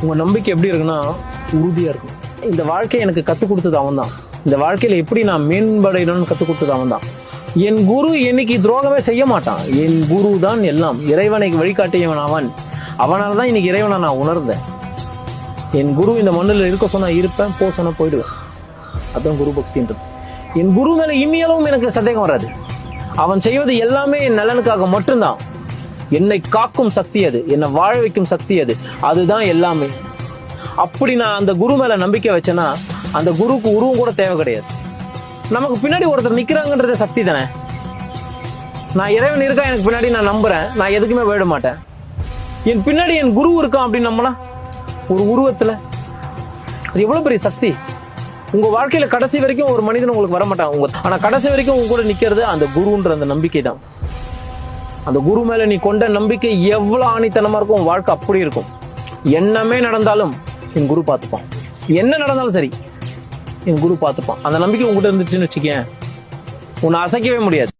உங்க நம்பிக்கை எப்படி இருக்குன்னா உறுதியா இருக்கும் இந்த வாழ்க்கையை எனக்கு கற்றுக் கொடுத்தது அவன் தான் இந்த வாழ்க்கையில எப்படி நான் மேம்படையணும்னு கற்றுக் கொடுத்தது அவன் தான் என் குரு என்னைக்கு துரோகமே செய்ய மாட்டான். என் குரு தான் எல்லாம். இறைவனை வழிகாட்டியவன் அவன். அவனால் தான் இன்னைக்கு இறைவனை நான் உணர்ந்தேன். என் குரு இந்த மண்ணில் இருக்க சொன்னா இருப்பேன் போ சொன்னா போயிடுவேன். அதுதான் குரு பக்தின்றது என் குரு மேல இம்மியளவும் எனக்கு சந்தேகம் வராது. அவன் செய்வது எல்லாமே என் நலனுக்காக மட்டும்தான். என்னை காக்கும் சக்தி அது என்னை வாழ வைக்கும் சக்தி அது. அதுதான் எல்லாமே. அப்படி நான் அந்த குரு மேல நம்பிக்கை வச்சேன்னா அந்த குருக்கு உருவம் கூட தேவை கிடையாது. நமக்கு பின்னாடி ஒருத்தர் நிக்கிறாங்கன்றது சக்தி தானே. நான் இறைவன் இருக்கா எனக்கு பின்னாடி நான் நம்புறேன். நான் எதுக்குமே விட மாட்டேன். என் பின்னாடி என் குரு இருக்கான் அப்படின்னு நம்பினா ஒரு உருவத்துல. அது எவ்வளவு பெரிய சக்தி. உங்க வாழ்க்கையில கடைசி வரைக்கும் ஒரு மனிதன் உங்களுக்கு வர மாட்டான் உங்க ஆனா கடைசி வரைக்கும் உங்க கூட நிக்கிறது அந்த குருன்ற அந்த நம்பிக்கை தான் அந்த குரு மேல நீ கொண்ட நம்பிக்கை எவ்வளவு ஆணித்தனமா இருக்கும்? உன் வாழ்க்கை அப்படி இருக்கும். என்னமே நடந்தாலும் என் குரு பார்த்துப்பான். என்ன நடந்தாலும் சரி என் குரு பார்த்துப்பான். அந்த நம்பிக்கை உங்ககிட்ட இருந்துச்சுன்னு வச்சுக்கேன். உன்னை அசைக்கவே முடியாது.